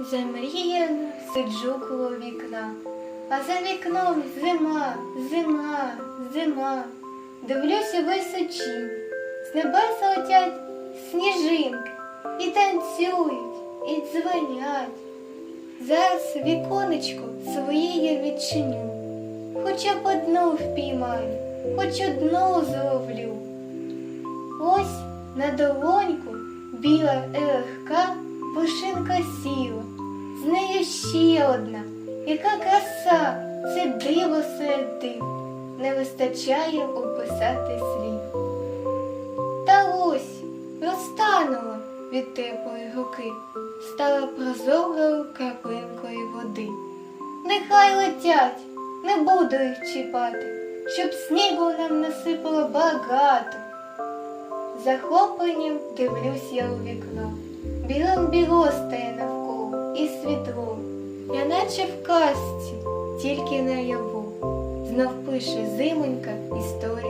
Замріяно сиджу коло вікна, а за вікном зима, зима, зима. Дивлюся височінь, з небеса летять сніжинки, і танцюють, і дзвенять. Зараз віконечко своє я відчиню, хоча б одну впіймаю, хоч одну зловлю. Ось на долоньку біла і легка пушинка сіла, з нею ще одна, яка краса, це диво серед див, не вистачає описати слів. Та ось розтанула від теплої руки, стала прозорою краплинкою води. Нехай летять, не буду їх чіпати, щоб снігу нам насипало багато. Захопленням дивлюсь я у вікно, біло стає навколо і світло. Я наче в казці, тільки наяву, знов пише зимонька історію нову.